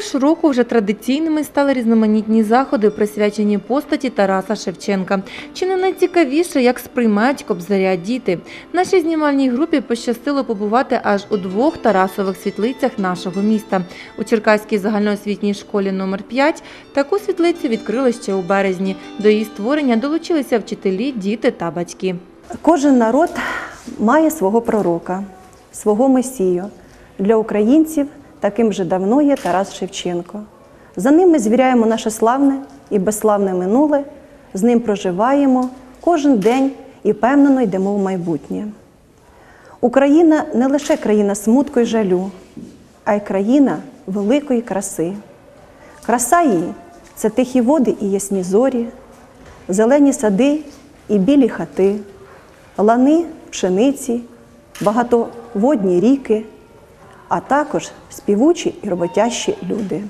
цього року вже традиційними стали різноманітні заходи, присвячені постаті Тараса Шевченка. Чи не найцікавіше, як сприймають кобзаря діти? Нашій знімальній групі пощастило побувати аж у двох Тарасових світлицях нашого міста. У Черкаській загальноосвітній школі номер 5 таку світлицю відкрили ще у березні. До її створення долучилися вчителі, діти та батьки. Кожен народ має свого пророка, свого месію. Для українців таким же давно є Тарас Шевченко. За ним ми звіряємо наше славне і безславне минуле, з ним проживаємо кожен день і впевнено йдемо в майбутнє. Україна не лише країна смутку й жалю, а й країна великої краси. Краса її це тихі води і ясні зорі, зелені сади і білі хати, лани, пшениці, багатоводні ріки, а також співучі і роботящі люди.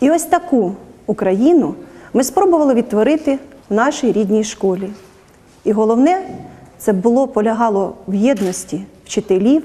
І ось таку Україну ми спробували відтворити в нашій рідній школі. І головне, це було полягало в єдності вчителів,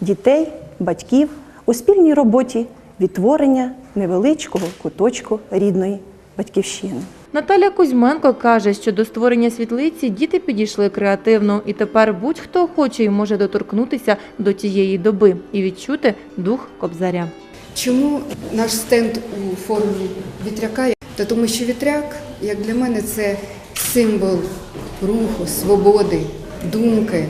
дітей, батьків у спільній роботі відтворення невеличкого куточку рідної батьківщини. Наталя Кузьменко каже, що до створення світлиці діти підійшли креативно, і тепер будь-хто охочий може доторкнутися до тієї доби і відчути дух кобзаря. Чому наш стенд у формі вітряка? Та тому що вітряк, як для мене, це символ руху, свободи, думки.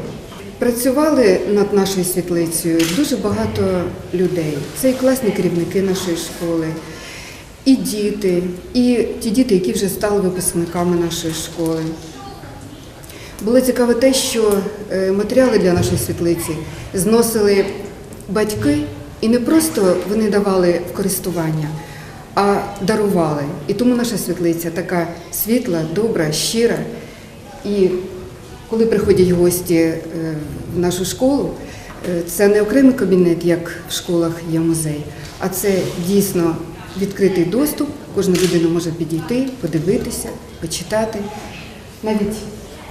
Працювали над нашою світлицею дуже багато людей. Це і класні керівники нашої школи, і діти, і ті діти, які вже стали випускниками нашої школи. Було цікаво те, що е, матеріали для нашої світлиці зносили батьки, і не просто вони давали в користування, а дарували. І тому наша світлиця така світла, добра, щира. І коли приходять гості е, в нашу школу, е, це не окремий кабінет, як в школах є музей, а це дійсно відкритий доступ. Кожна людина може підійти, подивитися, почитати, навіть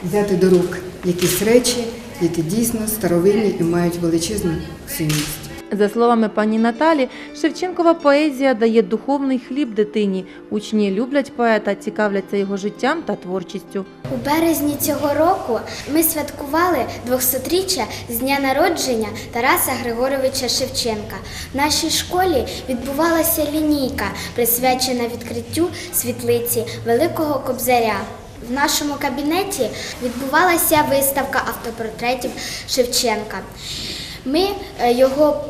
взяти до рук якісь речі, які дійсно старовинні і мають величезну цінність. За словами пані Наталі, Шевченкова поезія дає духовний хліб дитині. Учні люблять поета, цікавляться його життям та творчістю. У березні цього року ми святкували 200-річчя з дня народження Тараса Григоровича Шевченка. В нашій школі відбувалася лінійка, присвячена відкриттю світлиці Великого Кобзаря. В нашому кабінеті відбувалася виставка автопортретів Шевченка. Ми е, його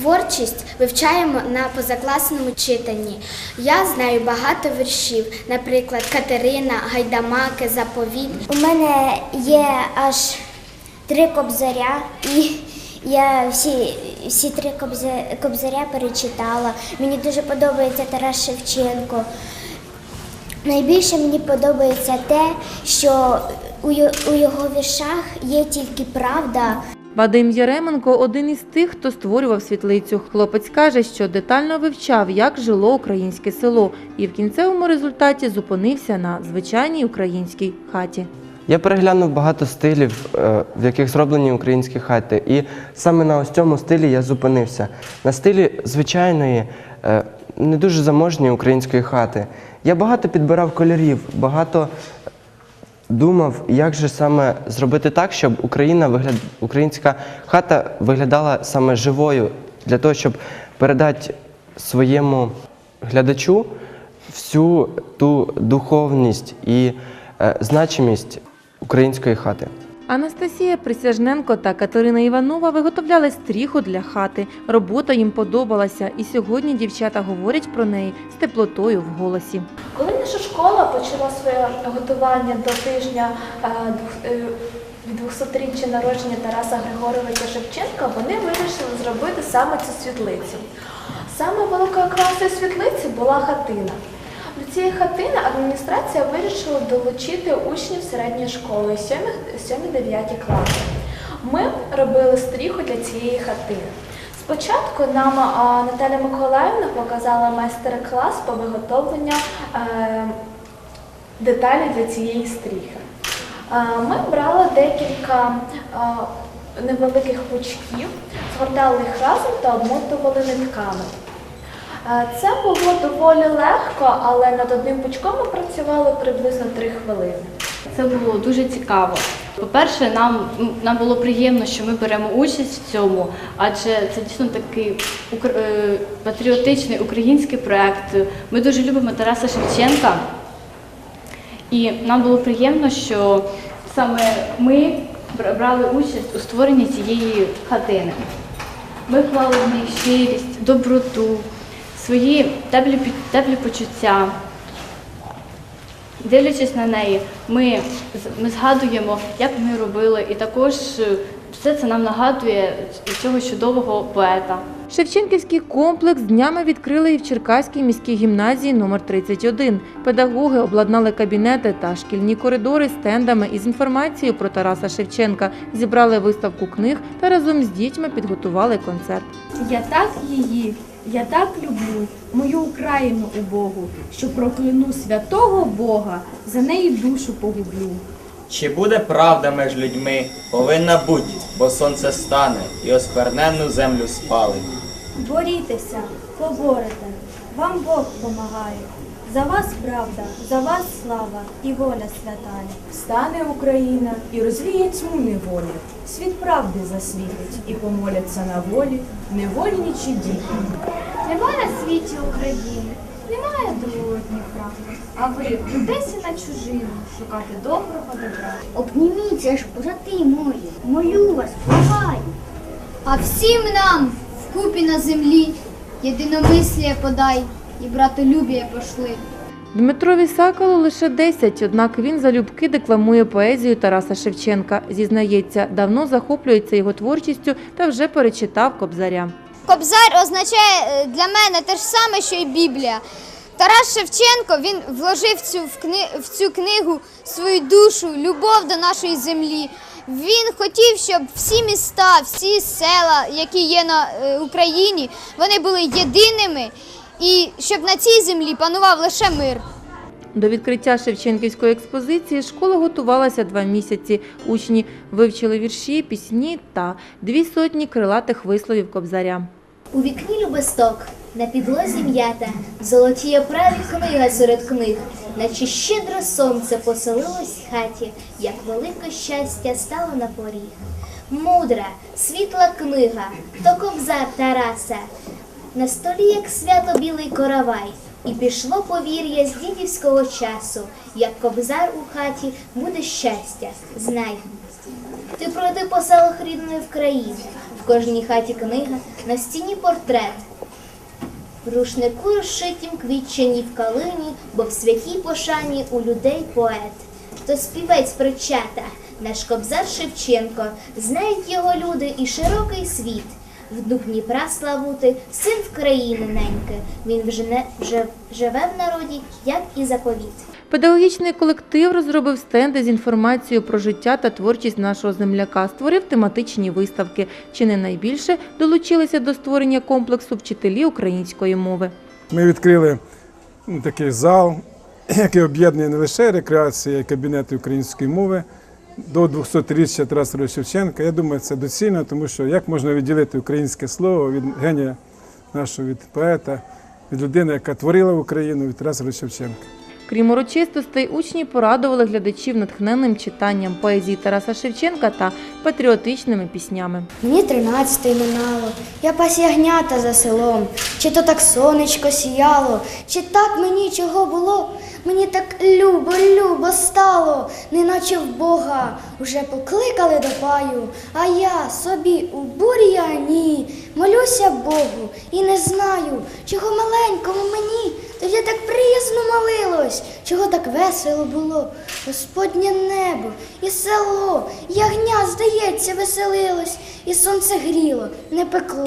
творчість вивчаємо на позакласному читанні. Я знаю багато віршів, наприклад, Катерина, Гайдамаки, Заповіт. У мене є аж три кобзаря, і я всі, всі три кобза- кобзаря перечитала. Мені дуже подобається Тарас Шевченко. Найбільше мені подобається те, що у його віршах є тільки правда, Вадим Яременко один із тих, хто створював світлицю. Хлопець каже, що детально вивчав, як жило українське село, і в кінцевому результаті зупинився на звичайній українській хаті. Я переглянув багато стилів, е, в яких зроблені українські хати. І саме на ось цьому стилі я зупинився. На стилі звичайної, е, не дуже заможньої української хати. Я багато підбирав кольорів, багато думав, як же саме зробити так, щоб Україна вигляд... українська хата виглядала саме живою, для того, щоб передати своєму глядачу всю ту духовність і е, значимість української хати. Анастасія Присяжненко та Катерина Іванова виготовляли стріху для хати. Робота їм подобалася, і сьогодні дівчата говорять про неї з теплотою в голосі. Коли наша школа почала своє готування до тижня е, двох- е, від 200-річчя народження Тараса Григоровича Шевченка, вони вирішили зробити саме цю світлицю. Саме великою красою світлиці була хатина. Цієї хатини адміністрація вирішила долучити учнів середньої школи 7-9 класи. Ми робили стріху для цієї хатини. Спочатку нам Наталя Миколаївна показала майстер-клас по виготовленню е, деталей для цієї стріхи. Е, Ми брали декілька е, невеликих пучків, згортали їх разом та обмотували нитками. Е, Це було доволі легко, але над одним пучком ми працювали приблизно 3 хвилини. Це було дуже цікаво. По-перше, нам, нам було приємно, що ми беремо участь в цьому, адже це дійсно такий укр- е, патріотичний український проект. Ми дуже любимо Тараса Шевченка. І нам було приємно, що саме ми брали участь у створенні цієї хатини. Ми вклали в неї щирість, доброту, свої теплі, теплі почуття. Дивлячись на неї, ми, ми згадуємо, як ми робили, і також е, все це нам нагадує цього чудового поета. Шевченківський комплекс днями відкрили і в Черкаській міській гімназії номер 31. Педагоги обладнали кабінети та шкільні коридори стендами із інформацією про Тараса Шевченка, зібрали виставку книг та разом з дітьми підготували концерт. Я так її, я так люблю, мою Україну убогу, що прокляну святого Бога, за неї душу погублю. Чи буде правда між людьми? Повинна бути, бо сонце стане і оскверненну землю спалить. Борітеся, поборете, вам Бог помагає. За вас правда, за вас слава і воля святая. Стане Україна і розвіє тьму неволі, світ правди засвітить і помоляться на волі невольничі діти. Нема на світі України, немає другого Дніпра. А ви прийдеться на чужину шукати доброго добра. Обніміться ж, брати мої, молю вас, благаю. А всім нам вкупі на землі єдиномислія подай і братолюбія пошли. Дмитрові Сакалу лише 10, однак він залюбки декламує поезію Тараса Шевченка. Зізнається, давно захоплюється його творчістю та вже перечитав Кобзаря. Кобзар означає е, для мене те ж саме, що й Біблія. Тарас Шевченко він вложив цю в, кни... в цю книгу свою душу, любов до нашої землі. Він хотів, щоб всі міста, всі села, які є на е, Україні, вони були єдиними, і щоб на цій землі панував лише мир. До відкриття Шевченківської експозиції школа готувалася два місяці. Учні вивчили вірші, пісні та дві сотні крилатих висловів Кобзаря. У вікні любисток, на підлозі м'ята, золоті оправі книга серед книг, наче щедре сонце поселилось в хаті, як велике щастя стало на поріг. Мудра, світла книга, то кобзар Тараса, на столі, як свято білий коровай, і пішло повір'я з дідівського часу, як кобзар у хаті буде щастя, знай. Ти пройди по селах рідної в країні, в кожній хаті книга, на стіні портрет. В рушнику розшитім квітчані в калині, бо в святій пошані у людей поет. То співець причата, наш кобзар Шевченко, знають його люди і широкий світ. В дух Дніпра славути, син в країни неньки, він вже, не, вже живе в народі, як і заповіт. Педагогічний колектив розробив стенди з інформацією про життя та творчість нашого земляка, створив тематичні виставки. Чи не найбільше долучилися до створення комплексу вчителі української мови. Ми відкрили такий зал, який об'єднує не лише рекреація і кабінети української мови до 200-річчя Тараса Григоровича Шевченка. Я думаю, це доцільно, тому що як можна відділити українське слово від генія нашого від поета, від людини, яка творила Україну, від Тараса Шевченка. Крім урочистостей, учні порадували глядачів натхненним читанням поезії Тараса Шевченка та патріотичними піснями. Мені тринадцяте минало, я пас ягнята за селом, чи то так сонечко сіяло, чи так мені чого було, мені так любо, любо стало, неначе в Бога уже покликали до паю, а я собі у бур'яні молюся Богу і не знаю, чого маленькому мені. Тоді так приязно молилось, чого так весело було. Господнє небо і село, ягня, здається, веселилось, і сонце гріло, не пекло.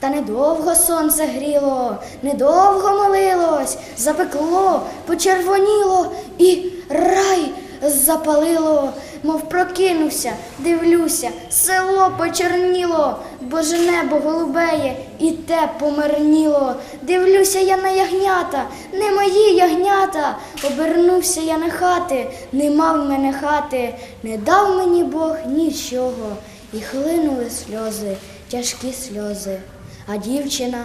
Та недовго сонце гріло, недовго молилось, запекло, почервоніло і рай запалило, мов прокинувся, дивлюся, село почерніло, боже небо голубеє, і те померніло. Дивлюся я на ягнята, не мої ягнята. Обернувся я на хати, нема в мене хати, не дав мені Бог нічого, і хлинули сльози, тяжкі сльози. А дівчина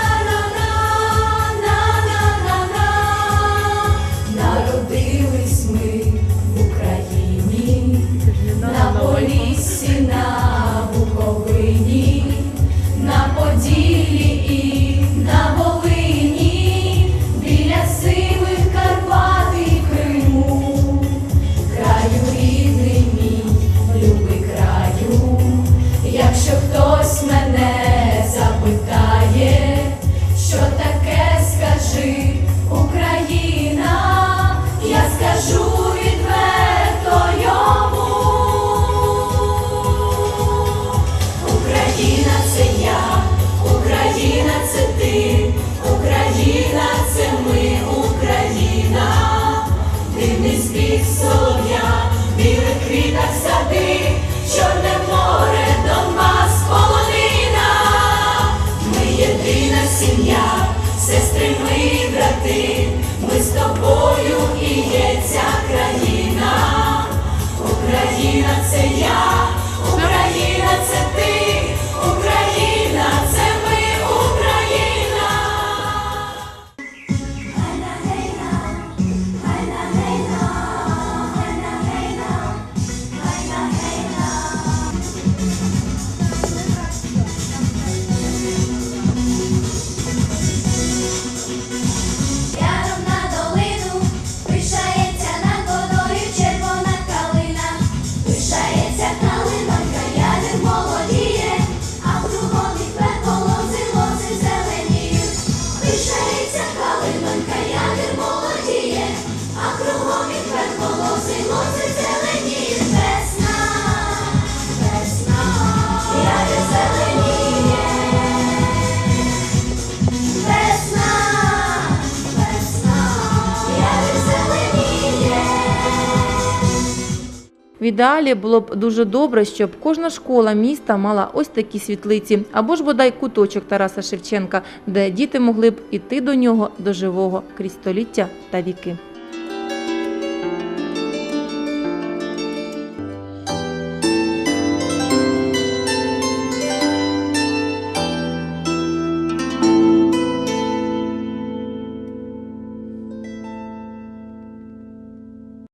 Thanks. В ідеалі було б дуже добре, щоб кожна школа міста мала ось такі світлиці, або ж бодай куточок Тараса Шевченка, де діти могли б іти до нього до живого крізь століття та віки.